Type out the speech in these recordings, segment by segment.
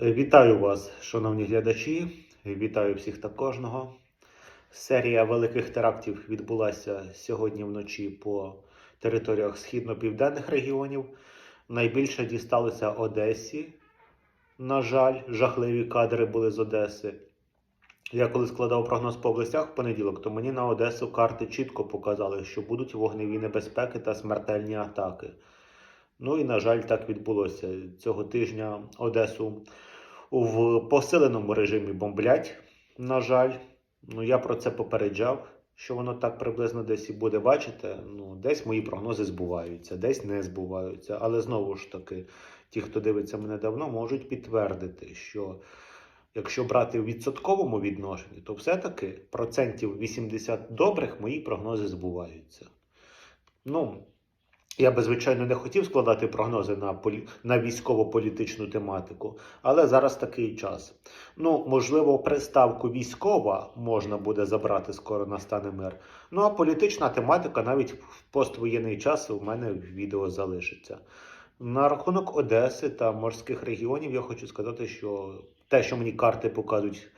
Вітаю вас, шановні глядачі. Вітаю всіх та кожного. Серія великих терактів відбулася сьогодні вночі по територіях східно-південних регіонів. Найбільше дісталося Одесі. На жаль, жахливі кадри були з Одеси. Я коли складав прогноз по областях в понеділок, то мені на Одесу карти чітко показали, що будуть вогневі небезпеки та смертельні атаки. Ну і на жаль, так відбулося. Цього тижня Одесу в посиленому режимі бомблять. На жаль, ну я про це попереджав, що воно так приблизно десь і буде. Бачите, ну десь мої прогнози збуваються, десь не збуваються. Але знову ж таки, ті, хто дивиться мене давно, можуть підтвердити, що якщо брати в відсотковому відношенні, то все-таки процентів 80 добрих мої прогнози збуваються. Ну, я би, звичайно, не хотів складати прогнози на, полі... на військово-політичну тематику, але зараз такий час. Ну, можливо, приставку військова можна буде забрати, скоро настане мир. Ну а політична тематика навіть в поствоєнний час у мене в відео залишиться. На рахунок Одеси та морських регіонів я хочу сказати, що те, що мені карти показують,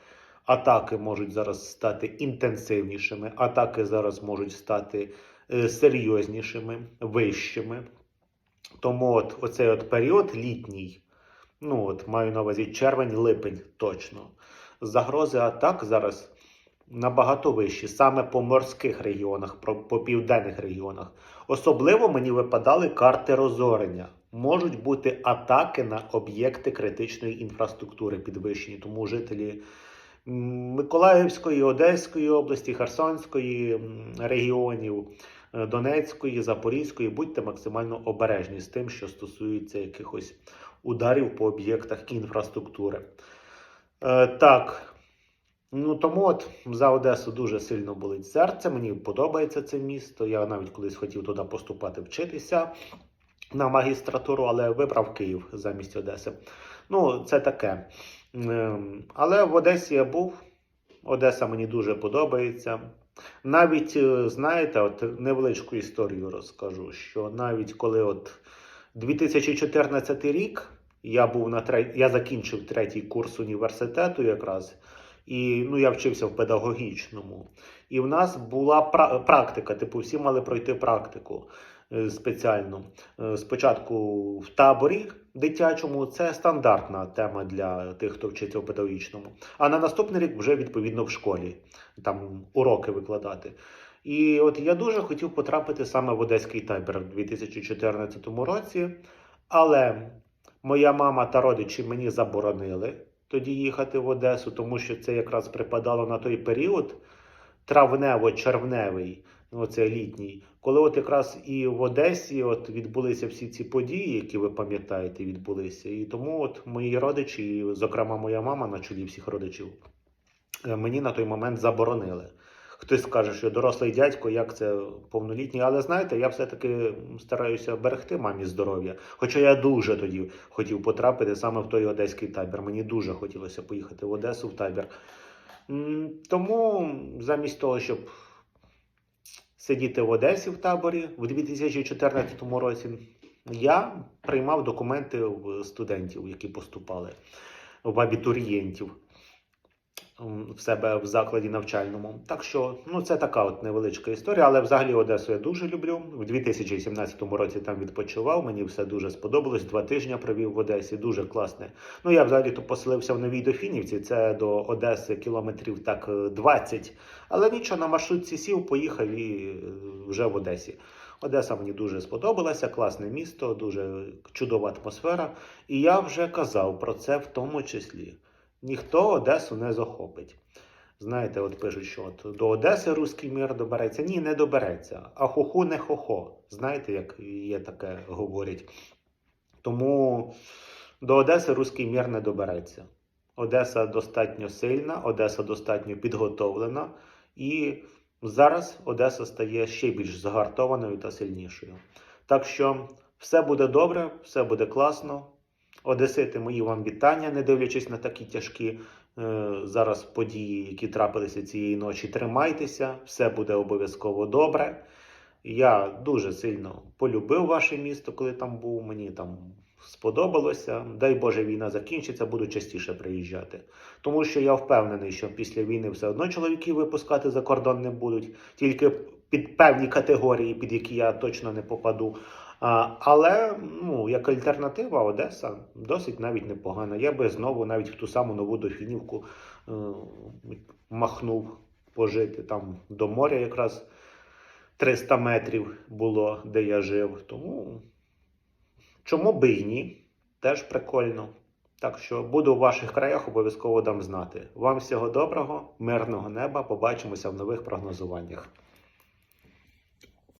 атаки можуть зараз стати інтенсивнішими, атаки зараз можуть стати серйознішими, вищими. Тому от оцей от період літній, ну от маю на увазі червень-липень точно. Загрози атак зараз набагато вищі, саме по морських регіонах, по південних регіонах. Особливо мені випадали карти розорення. Можуть бути атаки на об'єкти критичної інфраструктури підвищені, тому жителі Миколаївської, Одеської області, Херсонської регіонів, е, Донецької, Запорізької, будьте максимально обережні з тим, що стосується якихось ударів по об'єктах інфраструктури. Е, так. Ну тому от за Одесу дуже сильно болить серце. Мені подобається це місто. Я навіть колись хотів туди поступати вчитися на магістратуру, але вибрав Київ замість Одеси. Ну, це таке. Ем, Але в Одесі я був. Одеса мені дуже подобається. Навіть, е, знаєте, от невеличку історію розкажу, що навіть коли от 2014 рік я був на тре... я закінчив третій курс університету якраз, і ну, я вчився в педагогічному. І в нас була пра- практика, типу, всі мали пройти практику е, спеціально. Е, Спочатку в таборі дитячому це стандартна тема для тих, хто вчиться в педагогічному. А на наступний рік вже відповідно в школі там уроки викладати. І от я дуже хотів потрапити саме в одеський табір в 2014 році, але моя мама та родичі мені заборонили тоді їхати в Одесу, тому що це якраз припадало на той період травнево-червневий, ну, оце літній, коли от якраз і в Одесі от відбулися всі ці події, які ви пам'ятаєте, відбулися. І тому от мої родичі, зокрема моя мама на чолі всіх родичів, е, мені на той момент заборонили. Хтось скаже, що дорослий дядько, як це повнолітній, але знаєте, я все-таки стараюся берегти мамі здоров'я. Хоча я дуже тоді хотів потрапити саме в той одеський табір. Мені дуже хотілося поїхати в Одесу в табір. Тому замість того, щоб сидіти в Одесі в таборі в 2014 році, я приймав документи в студентів, які поступали, в абітурієнтів в себе в закладі навчальному. Так що, ну це така от невеличка історія, але взагалі Одесу я дуже люблю. В 2017 році там відпочивав. Мені все дуже сподобалось. Два тижні провів в Одесі. Дуже класне. Ну я взагалі то поселився в Новій Дофінівці. Це до Одеси кілометрів так е, 20. Але нічого на маршрутці сів, поїхав і е, вже в Одесі. Одеса мені дуже сподобалася, класне місто, дуже чудова атмосфера. І я вже казав про це в тому числі. Ніхто Одесу не захопить. Знаєте, от пишуть, що от до Одеси руський мір добереться. Ні, не добереться. А хоху не хохо. Знаєте, як є таке говорять. Тому до Одеси руський мір не добереться. Одеса достатньо сильна, Одеса достатньо підготовлена, і зараз Одеса стає ще більш загартованою та сильнішою. Так що все буде добре, все буде класно. Одесити, мої вам вітання, не дивлячись на такі тяжкі е, зараз події, які трапилися цієї ночі. Тримайтеся, все буде обов'язково добре. Я дуже сильно полюбив ваше місто, коли там був. Мені там сподобалося. Дай Боже, війна закінчиться, буду частіше приїжджати. Тому що я впевнений, що після війни все одно чоловіків випускати за кордон не будуть, тільки під певні категорії, під які я точно не попаду. Але ну, як альтернатива, Одеса досить навіть непогана. Я би знову навіть в ту саму нову Дофінівку е, махнув пожити. Там до моря якраз 300 метрів було, де я жив. Тому чому би і ні? Теж прикольно. Так що буду в ваших краях, обов'язково дам знати. Вам всього доброго, мирного неба. Побачимося в нових прогнозуваннях.